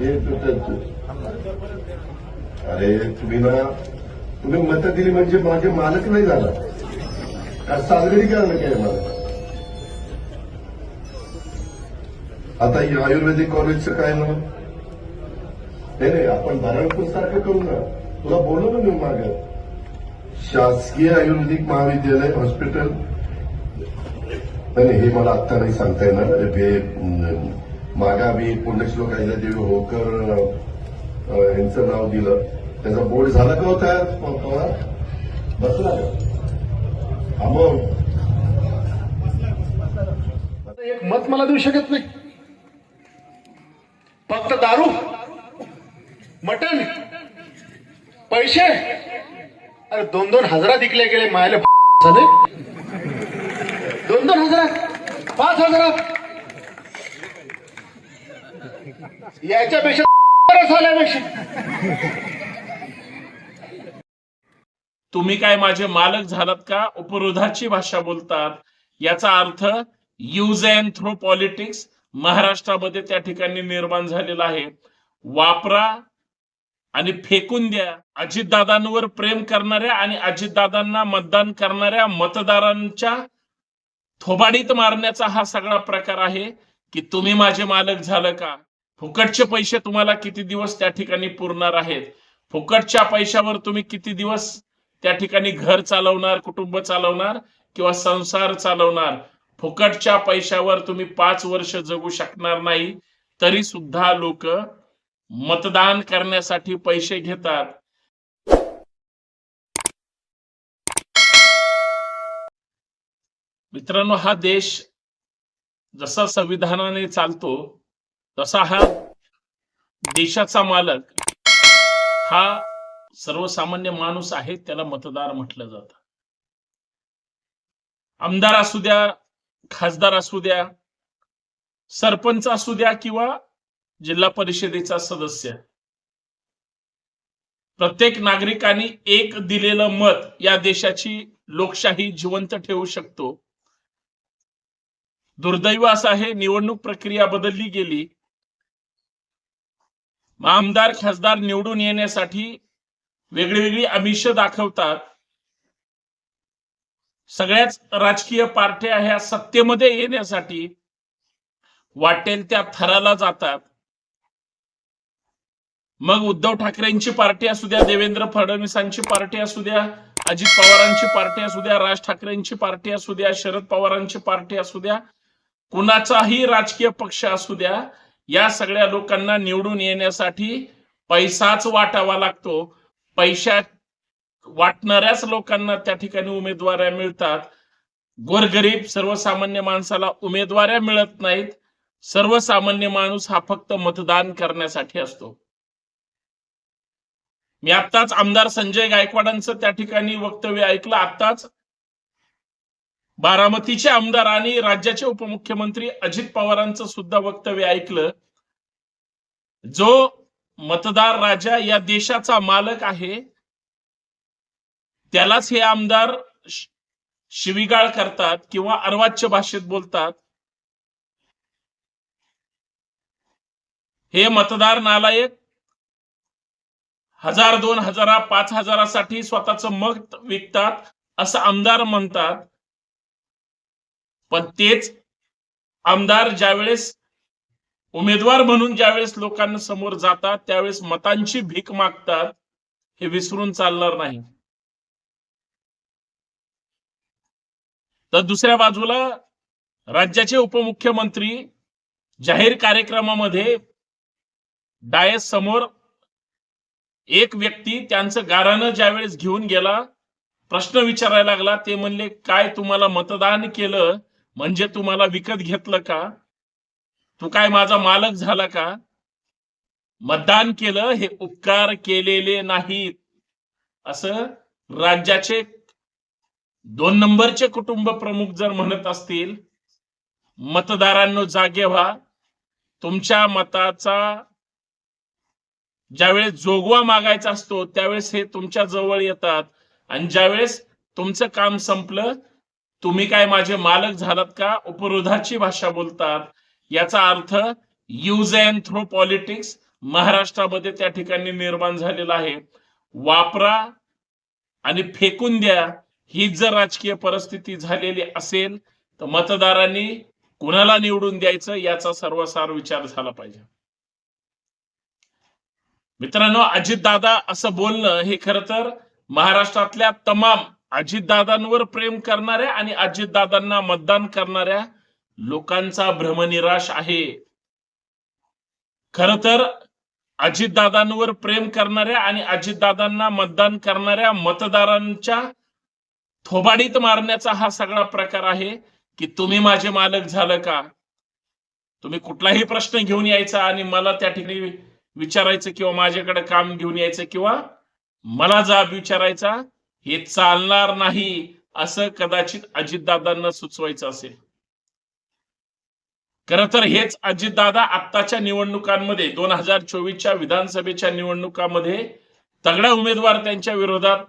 हे अरे तुम्ही ना तुम्ही मत दिली म्हणजे माझे मालक नाही झाला. का सागरी करायला काय मला? आता हे आयुर्वेदिक कॉलेजचं काय ना नाही नाही आपण नारायणपूर सारखं करू ना. तुला बोललो मी माग. शासकीय आयुर्वेदिक महाविद्यालय हॉस्पिटल नाही, हे मला आत्ता नाही सांगता येणार. हे अं, पुण्यश्लोक अहिल्यादेवी होकर यांचं नाव दिलं. त्याचा बोर्ड झाला का होता तयार पवार? बसला का? मग. एक मत मला देऊ शकत नाही. फक्त दारू मटण पैसे अरे दोन दोन हजारात विकले गेले मायला झाले. दोन दोन हजारात पाच हजारात. याच्यापेक्षा तुम्ही काय माझे मालक झालात का? उपरोधाची भाषा बोलतात. याचा अर्थ युज अँड थ्रो पॉलिटिक्स महाराष्ट्रामध्ये त्या ठिकाणी निर्माण झालेला आहे. वापरा आणि फेकून द्या. अजितदादांवर प्रेम करणाऱ्या आणि अजितदादांना मतदान करणाऱ्या मतदारांच्या थोबाडीत मारण्याचा हा सगळा प्रकार आहे की तुम्ही माझे मालक झालं का? फुकटचे पैसे तुम्हाला किती दिवस त्या ठिकाणी पुरणार आहेत? फुकटच्या पैशावर तुम्ही किती दिवस त्या ठिकाणी घर चालवणार कुटुंब चालवणार किंवा संसार चालवणार? फुकटच्या पैशावर तुम्ही पाच वर्ष जगू शकणार नाही तरी सुद्धा लोक मतदान करण्यासाठी पैसे घेतात. मित्रांनो हा देश जसा संविधानाने चालतो तसा हा देशाचा मालक हा सर्वसामान्य माणूस आहे त्याला मतदार म्हटलं जात. आमदार असू द्या खासदार असू द्या सरपंच असू द्या किंवा जिल्हा परिषदेचा सदस्य. प्रत्येक नागरिकाने एक दिलेलं मत या देशाची लोकशाही जिवंत ठेवू शकतो. दुर्दैव असं आहे निवडणूक प्रक्रिया बदलली गेली आमदार खासदार निवडून येण्यासाठी वेगळी वेगळी आमिष दाखवतात. सगळ्याच राजकीय पार्ट्या ह्या सत्तेमध्ये येण्यासाठी वाटेल त्या थराला जातात. मग उद्धव ठाकरेंची पार्टी असू द्या देवेंद्र फडणवीसांची पार्टी असू द्या अजित पवारांची पार्टी असू द्या राज ठाकरेंची पार्टी असू द्या शरद पवारांची पार्टी असू द्या कुणाचाही राजकीय पक्ष असू द्या या सगळ्या लोकांना निवडून येण्यासाठी पैसाच वाटावा लागतो. पैशा वाटणाऱ्याच लोकांना त्या ठिकाणी उमेदवाऱ्या मिळतात. गोरगरीब सर्वसामान्य माणसाला उमेदवाऱ्या मिळत नाहीत. सर्वसामान्य माणूस हा फक्त मतदान करण्यासाठी असतो. मी आत्ताच आमदार संजय गायकवाडांचं त्या ठिकाणी वक्तव्य ऐकलं. आत्ताच बारामतीचे आमदार आणि राज्याचे उपमुख्यमंत्री अजित पवारांचं सुद्धा वक्तव्य ऐकलं. जो मतदार राजा या देशाचा मालक आहे त्यालाच हे आमदार शिविगाळ शिवीगाळ करतात किंवा अर्वाच्य भाषेत बोलतात. हे मतदार नालायक हजार दोन हजारा पाच हजारासाठी स्वतःचं मत विकतात असं आमदार म्हणतात. पण तेच आमदार ज्यावेळेस उमेदवार म्हणून ज्यावेळेस लोकांना समोर जातात त्यावेळेस मतांची भीक मागतात हे विसरून चालणार नाही. तर दुसऱ्या बाजूला राज्याचे उपमुख्यमंत्री जाहीर कार्यक्रमामध्ये डायस समोर एक व्यक्ती त्यांचं गारानं ज्यावेळेस घेऊन गेला प्रश्न विचारायला लागला ते म्हणले काय तुम्हाला मतदान केलं म्हणजे तुम्हाला विकत घेतलं का? तू काय माझा मालक झाला का? मतदान केलं हे उपकार केलेले नाहीत. असं राज्याचे दोन नंबरचे कुटुंब प्रमुख जर म्हणत असतील मतदारांनो जागे व्हा. तुमच्या मताचा ज्यावेळेस जोगवा मागायचा असतो त्यावेळेस हे तुमच्या जवळ येतात. आणि ज्यावेळेस तुमचं काम संपलं तुम्ही काय माझे मालक झालात का? उपरोधाची भाषा बोलतात. याचा अर्थ युज अँड थ्रो पॉलिटिक्स महाराष्ट्रामध्ये त्या ठिकाणी निर्माण झालेला आहे. वापरा आणि फेकून द्या. ही जर राजकीय परिस्थिती झालेली असेल तर मतदारांनी कुणाला निवडून द्यायचं याचा सर्वसार विचार झाला पाहिजे. मित्रांनो अजितदादा असं बोलणं हे खरं तर महाराष्ट्रातल्या तमाम अजितदादांवर प्रेम करणाऱ्या आणि अजितदादांना मतदान करणाऱ्या लोकांचा भ्रमनिराश आहे. खर तर अजितदादांवर प्रेम करणाऱ्या आणि अजितदादांना मतदान करणाऱ्या मतदारांच्या थोबाडीत मारण्याचा हा सगळा प्रकार आहे की तुम्ही माझे मालक झालं का? तुम्ही कुठलाही प्रश्न घेऊन यायचा आणि मला त्या ठिकाणी विचारायचं किंवा माझ्याकडे काम घेऊन यायचं किंवा मला जाब विचारायचा हे चालणार नाही असं कदाचित अजितदादांना सुचवायचं असेल. खर तर हेच अजितदादा आत्ताच्या निवडणुकांमध्ये दोन हजार चोवीसच्या विधानसभेच्या निवडणुकामध्ये तगडा उमेदवार त्यांच्या विरोधात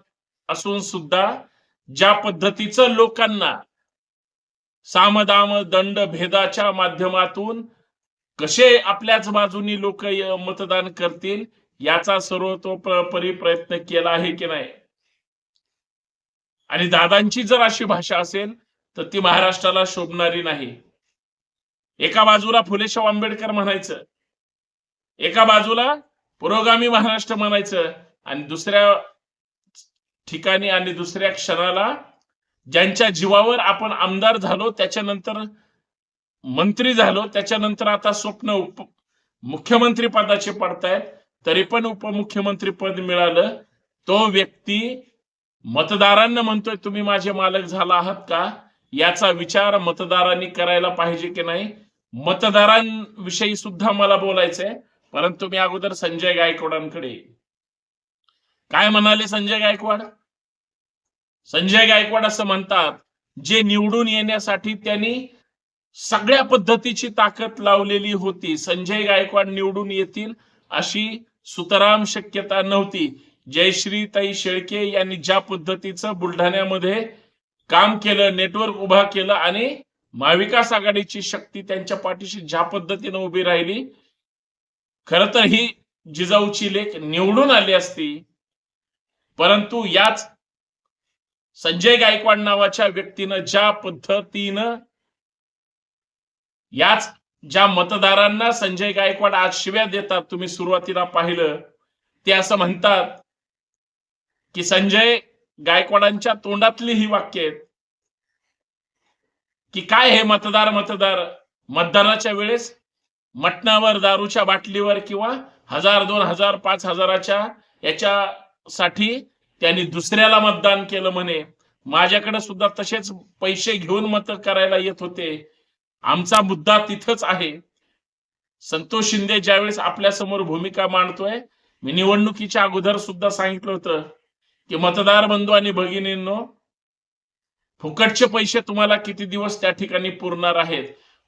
असून सुद्धा ज्या पद्धतीचं लोकांना सामदाम दंड भेदाच्या माध्यमातून कसे आपल्याच बाजूनी लोक मतदान करतील याचा सर्वतोपरी प्रयत्न केला आहे की नाही? आणि दादांची जर अशी भाषा असेल तर ती महाराष्ट्राला शोभणारी नाही. एका बाजूला फुलेशाव आंबेडकर म्हणायचं एका बाजूला पुरोगामी महाराष्ट्र म्हणायचं आणि दुसऱ्या ठिकाणी आणि दुसऱ्या क्षणाला ज्यांच्या जीवावर आपण आमदार झालो त्याच्यानंतर मंत्री झालो त्याच्यानंतर आता स्वप्न उप मुख्यमंत्री पदाचे पडतायत तरी पण उपमुख्यमंत्री पद मिळालं तो व्यक्ती मतदारांना म्हणतोय तुम्ही माझे मालक झाला आहात का? याचा विचार मतदारांनी करायला पाहिजे की नाही? मतदारांविषयी सुद्धा मला बोलायचंय परंतु मी अगोदर संजय गायकवाडांकडे काय म्हणाले संजय गायकवाड? संजय गायकवाड असं म्हणतात जे निवडून येण्यासाठी त्यांनी सगळ्या पद्धतीची ताकद लावलेली होती. संजय गायकवाड निवडून येतील अशी सुतराम शक्यता नव्हती. जयश्रीताई शेळके यांनी ज्या पद्धतीचं बुलढाण्यामध्ये काम केलं नेटवर्क उभा केलं आणि महाविकास आघाडीची शक्ती त्यांच्या पाठीशी ज्या पद्धतीनं उभी राहिली खर तर ही जिजाऊची लेख निवडून आली असती. परंतु याच संजय गायकवाड नावाच्या व्यक्तीनं ज्या पद्धतीनं याच ज्या मतदारांना संजय गायकवाड आज शिव्या देतात तुम्ही सुरुवातीला पाहिलं ते असं म्हणतात की संजय गायकवाडांच्या तोंडातली ही वाक्य आहेत. की काय हे मतदार मतदार मतदानाच्या वेळेस मटणावर दारूच्या बाटलीवर किंवा हजार दोन हजार पाच हजाराच्या याच्यासाठी त्यांनी दुसऱ्याला मतदान केलं म्हणे. माझ्याकडे सुद्धा तसेच पैसे घेऊन मत करायला येत होते. आमचा मुद्दा तिथंच आहे. संतोष शिंदे ज्यावेळेस आपल्यासमोर भूमिका मांडतोय मी निवडणुकीच्या अगोदर सुद्धा सांगितलं होतं. की मतदार बंधू आणि भगिनींनो फुकटचे पैसे तुम्हाला किती दिवस त्या ठिकाणी पुरणार आहेत?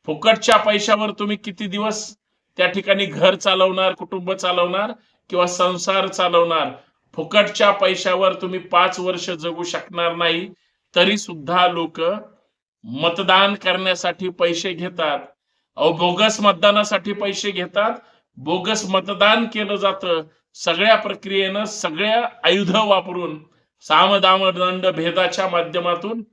फुकटच्या पैशावर तुम्ही किती दिवस त्या ठिकाणी घर चालवणार कुटुंब चालवणार किंवा संसार चालवणार? फुकटच्या पैशावर तुम्ही पाच वर्ष जगू शकणार नाही तरी सुद्धा लोक मतदान करण्यासाठी पैसे घेतात. अहो बोगस मतदानासाठी पैसे घेतात. बोगस मतदान केलं जातं. सगळ्या प्रक्रियेनं सगळ्या आयुध वापरून सामदामदंड भेदाच्या माध्यमातून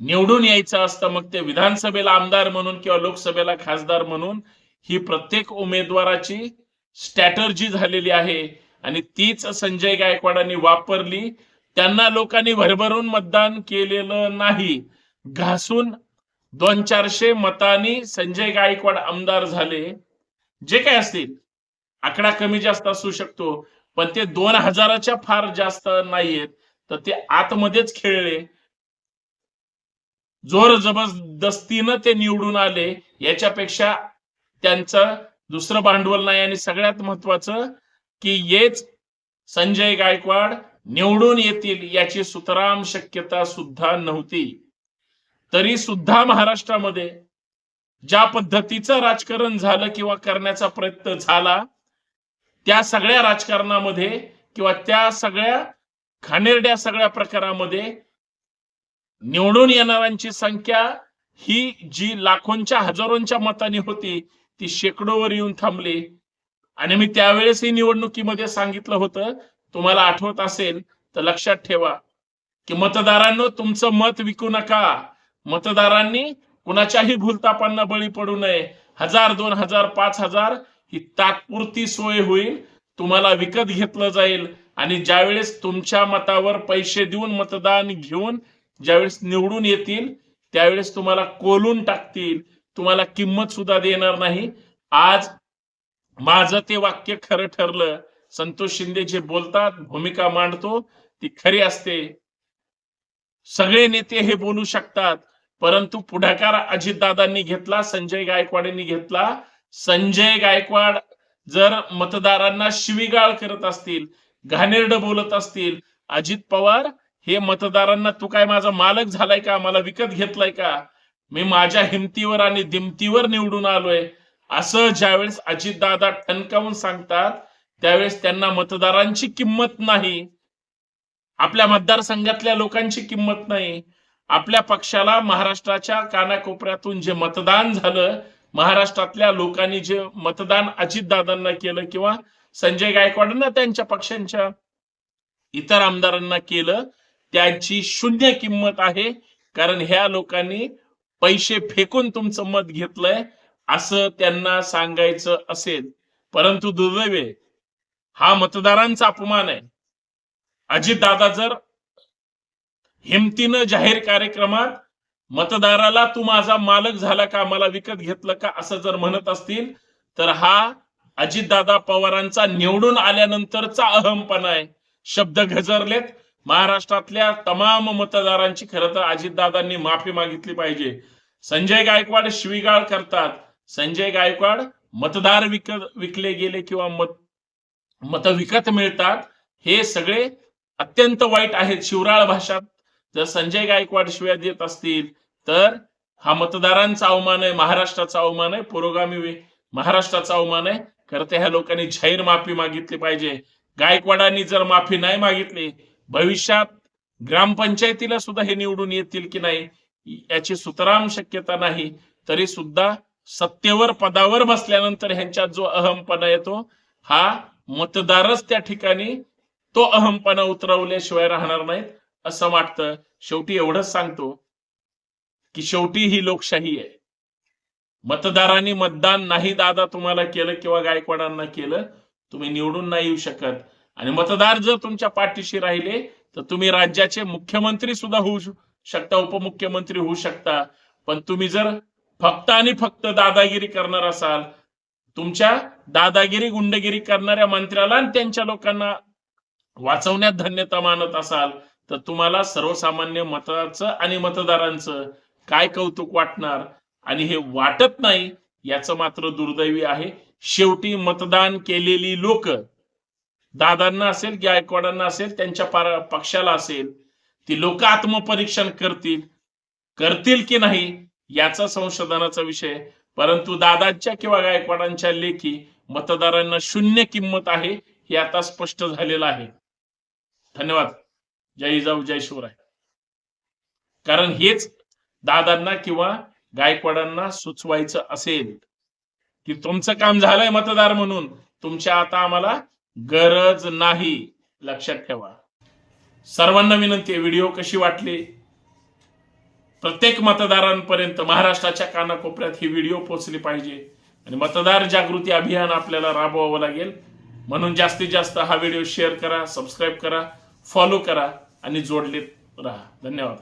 निवडून यायचं असतं. मग ते विधानसभेला आमदार म्हणून किंवा लोकसभेला खासदार म्हणून ही प्रत्येक उमेदवाराची स्ट्रॅटर्जी झालेली आहे आणि तीच संजय गायकवाडांनी वापरली. त्यांना लोकांनी भरभरून मतदान केलेलं नाही. घासून दोन चारशे मतांनी संजय गायकवाड आमदार झाले. जे काय असतील आकडा कमी जास्त असू शकतो पण ते दोन हजाराच्या फार जास्त नाहीयेत. तर ते आतमध्येच खेळले. जोर जबरदस्तीनं ते निवडून आले. याच्यापेक्षा त्यांचं दुसरं भांडवल नाही आणि सगळ्यात महत्वाचं की येच संजय गायकवाड निवडून येतील याची सुतराम शक्यता सुद्धा नव्हती. तरी सुद्धा महाराष्ट्रामध्ये ज्या पद्धतीचं राजकारण झालं किंवा करण्याचा प्रयत्न झाला त्या सगळ्या राजकारणामध्ये किंवा त्या सगळ्या खानेरड्या सगळ्या प्रकारामध्ये निवडून येणाऱ्यांची संख्या ही जी लाखोंच्या हजारोंच्या मताने होती ती शेकडोवर येऊन थांबली. आणि मी त्यावेळेसही निवडणुकीमध्ये सांगितलं होतं तुम्हाला आठवत असेल तर लक्षात ठेवा की मतदारांनो तुमचं मत विकू नका. मतदारांनी कुणाच्याही भूलतापांना बळी पडू नये. हजार दोन हजार पाच हजार ही तात्पुरती सोय होईल तुम्हाला विकत घेतलं जाईल. आणि ज्यावेळेस तुमच्या मतावर पैसे देऊन मतदान घेऊन ज्यावेळेस निवडून येतील त्यावेळेस तुम्हाला कोलून टाकतील. तुम्हाला किंमत सुद्धा देणार नाही. आज माझं ते वाक्य खरं ठरलं. संतोष शिंदे जे बोलतात भूमिका मांडतो ती खरी असते. सगळे नेते हे बोलू शकतात परंतु पुढाकार अजितदादांनी घेतला संजय गायकवाडांनी घेतला संजय गायकवाड जर मतदारांना शिवीगाळ करत असतील घाणेरड बोलत असतील अजित पवार हे मतदारांना तू काय माझा मालक झालाय का? मला विकत घेतलाय का? मी माझ्या हिमतीवर आणि दिमतीवर निवडून आलोय. असं ज्यावेळेस अजितदादा ठणकावून सांगतात त्यावेळेस त्यांना मतदारांची किंमत नाही. आपल्या मतदारसंघातल्या लोकांची किंमत नाही. आपल्या पक्षाला महाराष्ट्राच्या कानाकोपऱ्यातून जे मतदान झालं महाराष्ट्रातल्या लोकांनी जे मतदान अजितदादांना केलं किंवा संजय गायकवाडांना त्यांच्या पक्षांच्या इतर आमदारांना केलं त्यांची शून्य किंमत आहे. कारण ह्या लोकांनी पैसे फेकून तुमचं मत घेतलंय असं त्यांना सांगायचं असेल. परंतु दुर्दैवे हा मतदारांचा अपमान आहे. अजितदादा जर हिमतीनं जाहीर कार्यक्रमात मतदाराला तू माझा मालक झाला का मला विकत घेतलं का असं जर म्हणत असतील तर हा अजितदादा पवारांचा निवडून आल्यानंतरचा अहमपणा आहे. शब्द गजरलेत महाराष्ट्रातल्या तमाम मतदारांची खरं तर अजितदादांनी माफी मागितली पाहिजे. संजय गायकवाड शिवीगाळ करतात. संजय गायकवाड मतदार विकत विकले गेले किंवा मत मत विकत मिळतात हे सगळे अत्यंत वाईट आहेत. शिवराळ भाषात जर संजय गायकवाड शिव्या देत असतील तर हा मतदारांचा अवमान आहे महाराष्ट्राचा अवमान आहे पुरोगामी महाराष्ट्राचा अवमान आहे. खरं तर ह्या लोकांनी जाहीर माफी मागितली पाहिजे. गायकवाडांनी जर माफी नाही मागितली भविष्यात ग्रामपंचायतीला सुद्धा हे निवडून येतील की नाही याची सुतराम शक्यता नाही तरी सुद्धा सत्तेवर पदावर बसल्यानंतर ह्यांच्यात जो अहमपणा येतो हा मतदारच त्या ठिकाणी तो अहमपणा उतरवल्याशिवाय राहणार नाहीत. असं वाटतं. शेवटी एवढंच सांगतो की शेवटी ही लोकशाही आहे. मतदारांनी मतदान नाही दादा तुम्हाला केलं किंवा गायकवाडांना केलं तुम्ही निवडून नाही येऊ शकत. आणि मतदार जर तुमच्या पाठीशी राहिले तर तुम्ही राज्याचे मुख्यमंत्री सुद्धा होऊ शकता उपमुख्यमंत्री होऊ शकता. पण तुम्ही जर फक्त आणि फक्त दादागिरी करणार असाल तुमच्या दादागिरी गुंडगिरी करणाऱ्या मंत्र्याला आणि त्यांच्या लोकांना वाचवण्यात धन्यता मानत असाल तर तुम्हाला सर्वसामान्य मताचं आणि मतदारांचं काय कौतुक वाटणार आणि हे वाटत नाही याचं मात्र दुर्दैवी आहे. शेवटी मतदान केलेली लोक दादांना असेल गायकवाडांना असेल त्यांच्या पक्षाला असेल ती लोक आत्मपरीक्षण करतील करतील की नाही याचा संशोधनाचा विषय परंतु दादांच्या किंवा गायकवाडांच्या लेखी मतदारांना शून्य किंमत आहे हे आता स्पष्ट झालेलं आहे. धन्यवाद. जय जाऊ जय शिवराय. कारण हेच दादांना किंवा गायकवाडांना सुचवायचं असेल की तुमचं काम झालंय मतदार म्हणून तुमच्या आता आम्हाला गरज नाही. लक्षात ठेवा. सर्वांना विनंती आहे व्हिडिओ कशी वाटली? प्रत्येक मतदारांपर्यंत महाराष्ट्राच्या कानाकोपऱ्यात ही व्हिडिओ पोहोचली पाहिजे. आणि मतदार जागृती अभियान आपल्याला राबवावं लागेल. म्हणून जास्तीत जास्त हा व्हिडिओ शेअर करा सबस्क्राईब करा फॉलो करा. आणि जोडलेत राहा. धन्यवाद.